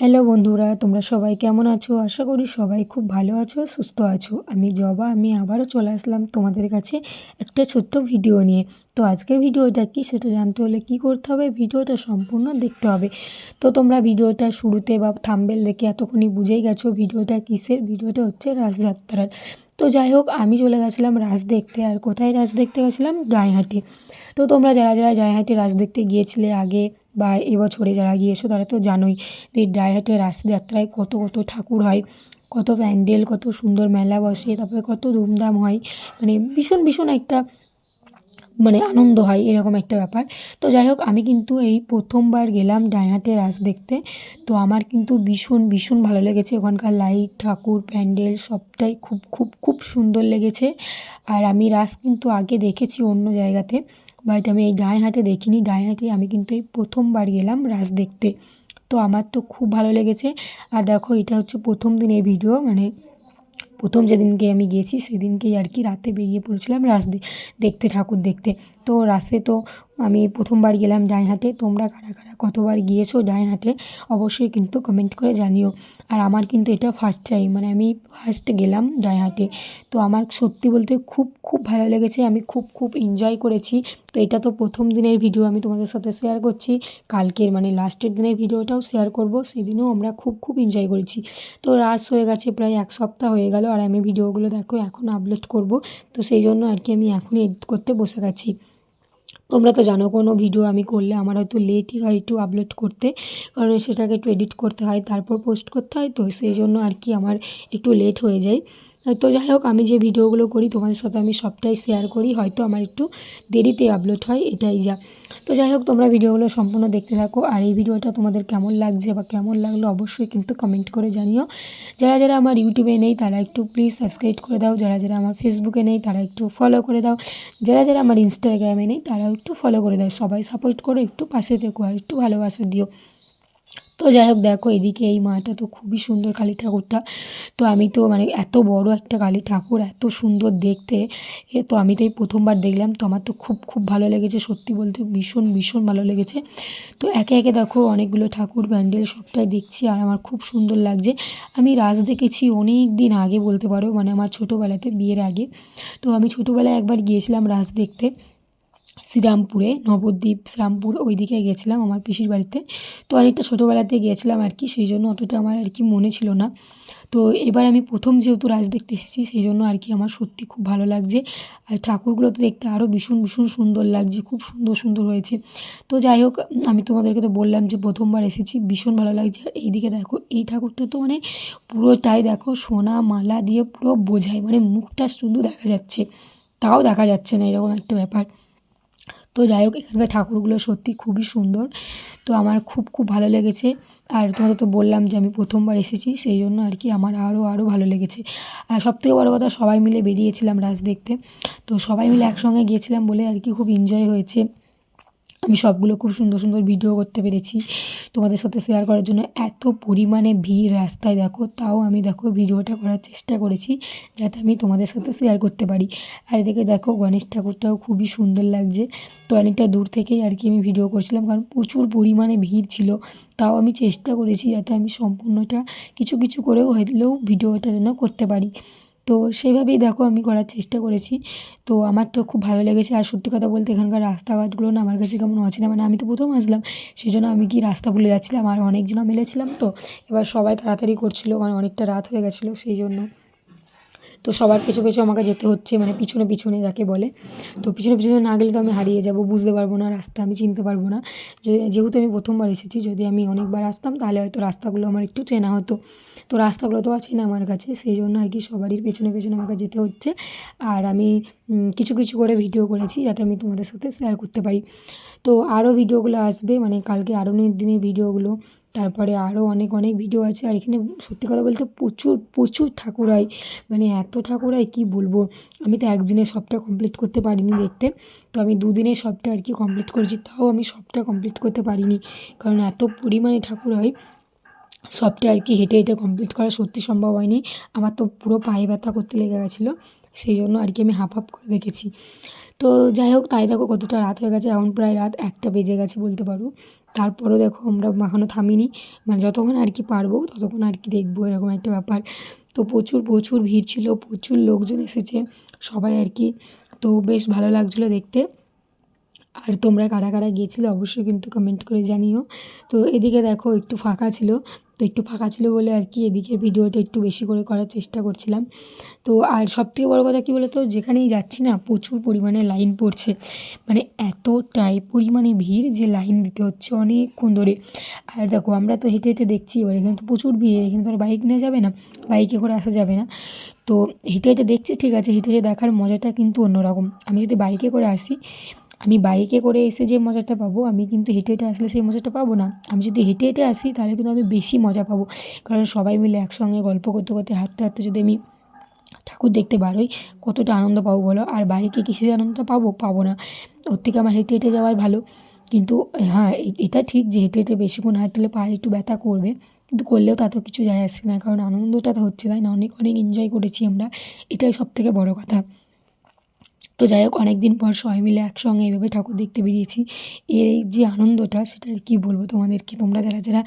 Hello বন্ধুরা, তোমরা সবাই কেমন আছো? আশা করি সবাই খুব ভালো আছো, সুস্থ আছো। আমি জবা, আমি আবারও চলে আসলাম তোমাদের কাছে একটা ছোট্ট ভিডিও নিয়ে। তো আজকের ভিডিওটা কি সেটা জানতে হলে কি করতে হবে, ভিডিওটা সম্পূর্ণ দেখতে হবে। তো তোমরা ভিডিওটা শুরুতে বা থাম্বেল দেখে এতক্ষণই বুঝেই গেছো ভিডিওটা কিসের? ভিডিওটা হচ্ছে রাসযাত্রার তো যাই হোক, আমি চলে গেছিলাম রাস দেখতে। আর কোথায় রাস দেখতে গেছিলাম? গায়েহাটি তো তোমরা যারা যারা গায়েহাটি রাস দেখতে গিয়েছিলে আগে বা এবছরে যারা গিয়েছো, তারা তো জানোই যে ডাইহাটের রাসযাত্রায় কত কত ঠাকুর হয়, কত প্যান্ডেল, কত সুন্দর মেলা বসে, তারপরে কত ধুমধাম হয়। মানে ভীষণ ভীষণ একটা মানে আনন্দ হয়, এরকম একটা ব্যাপার। তো যাই হোক আমি কিন্তু এই প্রথমবার গেলাম ডাইহাটে রাস দেখতে। তো আমার কিন্তু ভীষণ ভীষণ ভালো লেগেছে। ওখানকার লাইট, ঠাকুর, প্যান্ডেল সবটাই খুব খুব খুব সুন্দর লেগেছে। আর আমি রাস কিন্তু আগে দেখেছি অন্য জায়গাতে, বাট আমি এই ডাইহাটে দেখিনি। ডাইহাটে আমি কিন্তু এই প্রথমবার গেলাম রাস দেখতে। তো আমার তো খুব ভালো লেগেছে। আর দেখো, এটা হচ্ছে প্রথম দিনের ভিডিও মানে প্রথম যেদিনকে আমি গিয়েছি সেদিনকেই আর কি রাতে বেরিয়ে পড়েছিলাম রাস দেখতে, ঠাকুর দেখতে। তো রাসে তো আমি প্রথমবার গেলাম ডাইহাটে তোমরা কারা কারা কতবার গিয়েছো ডাইহাটে অবশ্যই কিন্তু কমেন্ট করে জানিও। আর আমার কিন্তু এটা ফার্স্ট টাইম মানে আমি ফার্স্ট গেলাম ডাইহাটে তো আমার সত্যি বলতে খুব খুব ভালো লেগেছে, আমি খুব খুব এনজয় করেছি। তো এটা তো প্রথম দিনের ভিডিও আমি তোমাদের সাথে শেয়ার করছি। কালকের মানে লাস্টের দিনের ভিডিওটাও শেয়ার করব, সেদিনও আমরা খুব খুব এনজয় করেছি। তো রাস হয়ে গেছে, প্রায় এক সপ্তাহ হয়ে গেল, আর আমি ভিডিওগুলো দেখো এখন আপলোড করব। তো সেই জন্য আর কি আমি এখনই এডিট করতে বসে গেছি। তোমরা তো জানো কোনো ভিডিও আমি করলে আমার হয়তো লেটই হয় একটু আপলোড করতে। কারণ সেটাকে একটু এডিট করতে হয়, তারপর পোস্ট করতে হয়, তো সেই জন্য আর কি আমার একটু লেট হয়ে যায়। তো যাই হোক, আমি যে ভিডিওগুলো করি, তোমাদের সাথে আমি সবটাই শেয়ার করি। হয়তো আমার একটু দেরিতে আপলোড হয়, এটাই যা। তো যাই হোক, তোমরা ভিডিওগুলো সম্পূর্ণ দেখতে থাকো। আর এই ভিডিওটা তোমাদের কেমন লাগছে বা কেমন লাগল, অবশ্যই কিন্তু কমেন্ট করে জানিও। যারা যারা আমার ইউটিউবে নেই, তারা একটু প্লিজ সাবস্ক্রাইব করে দাও। যারা যারা আমার ফেসবুকে নেই, তারা একটু ফলো করে দাও। যারা যারা আমার ইনস্টাগ্রামে নেই, তারাও একটু ফলো করে দাও। সবাই সাপোর্ট করো, একটু পাশে থেকো আর একটু ভালোবাসা দিও। তো যাই হোক দেখো এদিকে এই মাটা তো খুবই সুন্দর কালী ঠাকুরটা। তো আমি তো মানে এত বড় একটা কালী ঠাকুর, এত সুন্দর দেখতে। এ তো আমি তো এই প্রথমবার দেখলাম, তো আমার তো খুব খুব ভালো লেগেছে সত্যি বলতে, ভীষণ ভীষণ ভালো লেগেছে। তো একে একে দেখো অনেকগুলো ঠাকুর, প্যান্ডেল সবটাই দেখছি, আর আমার খুব সুন্দর লাগছে। আমি রাজ দেখেছি অনেক দিন আগে বলতে পারো মানে আমার ছোটোবেলাতে বিয়ের আগে। তো আমি ছোটোবেলায় একবার গিয়েছিলাম রাজ দেখতে। শ্রীরামপুরে, নবদ্বীপ, শ্রীরামপুর ওই দিকে গেছিলাম আমার পিসির বাড়িতে। তো অনেকটা ছোটোবেলাতে গিয়েছিলাম আর কি, সেই জন্য অতটা আমার আর কি মনে ছিল না। তো এবার আমি প্রথম যেহেতু রাজ দেখতে এসেছি, সেই জন্য আর কি আমার সত্যি খুব ভালো লাগছে। আর ঠাকুরগুলো তো দেখতে আরও ভীষণ ভীষণ সুন্দর লাগছে, খুব সুন্দর সুন্দর হয়েছে। তো যাই হোক, আমি তোমাদেরকে তো বললাম যে প্রথমবার এসেছি, ভীষণ ভালো লাগছে। আর এইদিকে দেখো, এই ঠাকুরটা তো মানে পুরোটাই দেখো, সোনা মালা দিয়ে পুরো বোঝায় মানে মুখটা শুধু দেখা যাচ্ছে, তাও দেখা যাচ্ছে না, এরকম একটা ব্যাপার। তো যাই হোক, এখানকার ঠাকুরগুলো সত্যি খুবই সুন্দর। তো আমার খুব খুব ভালো লেগেছে। আর তোমাদের তো বললাম যে আমি প্রথমবার এসেছি, সেই জন্য আর কি আমার আরও আরও ভালো লেগেছে। আর সবথেকে বড়ো কথা, সবাই মিলে বেরিয়েছিলাম রাজ দেখতে। তো সবাই মিলে একসঙ্গে গিয়েছিলাম বলে আর কি খুব এনজয় হয়েছে। আমি সবগুলো খুব সুন্দর সুন্দর ভিডিও করতে পেরেছি। তোমাদের সাথে শেয়ার করার জন্য এত পরিমাণে ভিড় রাস্তায়, দেখো, তাও আমি, দেখো ভিডিওটা করার চেষ্টা করেছি যাতে আমি তোমাদের সাথে শেয়ার করতে পারি। আর এদিকে দেখো, গণেশ ঠাকুরটাও খুবই সুন্দর লাগছে। তো অনেকটা দূর থেকেই আর কি আমি ভিডিও করছিলাম, কারণ প্রচুর পরিমাণে ভিড় ছিল। তাও আমি চেষ্টা করেছি যাতে আমি সম্পূর্ণটা কিছু কিছু করেও হলেও ভিডিওটা যেন করতে পারি। তো সেইভাবেই দেখো আমি করার চেষ্টা করেছি। তো আমার তো খুব ভালো লেগেছে। আর সত্যি কথা বলতে এখানকার রাস্তাঘাটগুলো না আমার কাছে কেমন অচেনা। মানে আমি তো প্রথম আসলাম সেই জন্য আমি কি রাস্তা ভুলে যাচ্ছিলাম। আর অনেকজন মিলেছিলাম তো। এবার সবাই তাড়াতাড়ি করছিল, কারণ অনেকটা রাত হয়ে গেছিল সেই জন্য তো সবার পেছু পেছু আমাকে যেতে হচ্ছে মানে পিছনে পিছনে যাকে বলে। তো পিছনে পিছনে না গেলে তো আমি হারিয়ে যাব, বুঝতে পারব না, রাস্তা আমি চিনতে পারব না। যেহেতু আমি প্রথমবার এসেছি, যদি আমি অনেকবার আসতাম, তাহলে হয়তো রাস্তাগুলো আমার একটু চেনা হতো। তো রাস্তাগুলো তো আছে না আমার কাছে, সেই জন্য আর কি সবারই পেছনে পেছনে আমাকে যেতে হচ্ছে। আর আমি কিছু কিছু করে ভিডিও করেছি যাতে আমি তোমাদের সাথে শেয়ার করতে পারি। তো আরও ভিডিওগুলো আসবে মানে কালকে আরও দিনের ভিডিওগুলো তারপরে আরও অনেক অনেক ভিডিও আছে। আর এখানে সত্যি কথা বলতে প্রচুর প্রচুর ঠাকুর হয় মানে এত ঠাকুর হয় কী বলব? আমি তো একদিনে সবটা কমপ্লিট করতে পারিনি দেখতে। তো আমি দুদিনে সবটা আর কি কমপ্লিট করেছি, তাও আমি সবটা কমপ্লিট করতে পারিনি। কারণ এত পরিমাণে ঠাকুর হয়, সবটা আর কি হেঁটে হেঁটে কমপ্লিট করা সত্যি সম্ভব হয়নি। আমার তো পুরো পায়ে ব্যথা করতে লেগে গেছিল। সেই জন্য আর কি আমি হাফ হাফ করে দেখেছি। তো যাই হোক, তাই দেখো কতটা রাত হয়ে গেছে, এখন প্রায় রাত একটা বেজে গেছে বলতে পারো। তারপরেও দেখো আমরা মাখানো থামিনি মানে যতক্ষণ আর কি পারব ততক্ষণ আর কি দেখব, এরকম একটা ব্যাপার। তো প্রচুর প্রচুর ভিড় ছিল, প্রচুর লোকজন এসেছে, সবাই আর কি। তো বেশ ভালো লাগছিল দেখতে। আর তোমরা কারা কারা গিয়েছিলে অবশ্যই কিন্তু কমেন্ট করে জানিও। তো এদিকে দেখো একটু ফাঁকা ছিল, তো একটু ফাঁকা ছিল বলে আর কি এদিকে ভিডিওটা একটু বেশি করে করার চেষ্টা করছিলাম। তো আর সবথেকে বড় কথা কী বলো তো যেখানেই যাচ্ছি না, প্রচুর পরিমাণে লাইন পড়ছে। মানে এতটাই পরিমাণে ভিড় যে লাইন দিতে হচ্ছে অনেকক্ষণ ধরে। আর দেখো আমরা তো হেঁটে হেঁটে দেখছি, এবার এখানে তো প্রচুর ভিড়, এখানে তো আর বাইক নিয়ে যাবে না বাইকে করে আসা যাবে না। তো হেঁটে হেঁটে দেখছি, ঠিক আছে, হেঁটে হেঁটে দেখার মজাটা কিন্তু অন্যরকম। আমি যদি বাইকে করে আসি আমি বাইকে করে এসে যে মজাটা পাবো, আমি কিন্তু হেঁটে হেঁটে আসলে সেই মজাটা পাবো না। আমি যদি হেঁটে হেঁটে আসি, তাহলে কিন্তু আমি বেশি মজা পাবো। কারণ সবাই মিলে একসঙ্গে গল্প করতে করতে, হাঁটতে হাঁটতে যদি আমি ঠাকুর দেখতে বেরোই, কতটা আনন্দ পাবো বলো? আর বাইকে কিসের আনন্দটা পাবো? পাবো না। ওর থেকে আমার হেঁটে হেঁটে যাওয়াই ভালো। কিন্তু হ্যাঁ এটা ঠিক যে হেঁটে হেঁটে বেশিক্ষণ হাঁটলে পায়ে একটু ব্যথা করবে। কিন্তু করলেও তাতেও কিছু যায় আসছে না। কারণ আনন্দটা তো হচ্ছে, তাই না? অনেক অনেক এনজয় করেছি আমরা। এটাই সব থেকে বড়ো কথা। তো যাই হোক অনেক দিন পর সবাই মিলে একসঙ্গে এইভাবে ঠাকুর দেখতে বেরিয়েছি। এর এই যে আনন্দটা, সেটা আর কী বলব তোমাদেরকে? তোমরা যারা যারা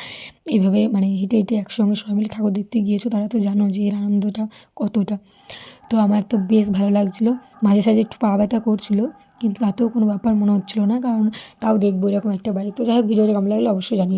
এইভাবে মানে হেঁটে হেঁটে একসঙ্গে সবাই মিলে ঠাকুর দেখতে গিয়েছো, তারা তো জানো যে এর আনন্দটা কতটা। তো আমার তো বেশ ভালো লাগছিল। মাঝে, সাঝে একটু পা ব্যথা করছিল, কিন্তু তাতেও কোনো ব্যাপার মনে হচ্ছিল না, কারণ তাও দেখব এরকম একটা বাইক তো যাই হোক, ভিডিওটা কেমন লাগল অবশ্যই জানিও।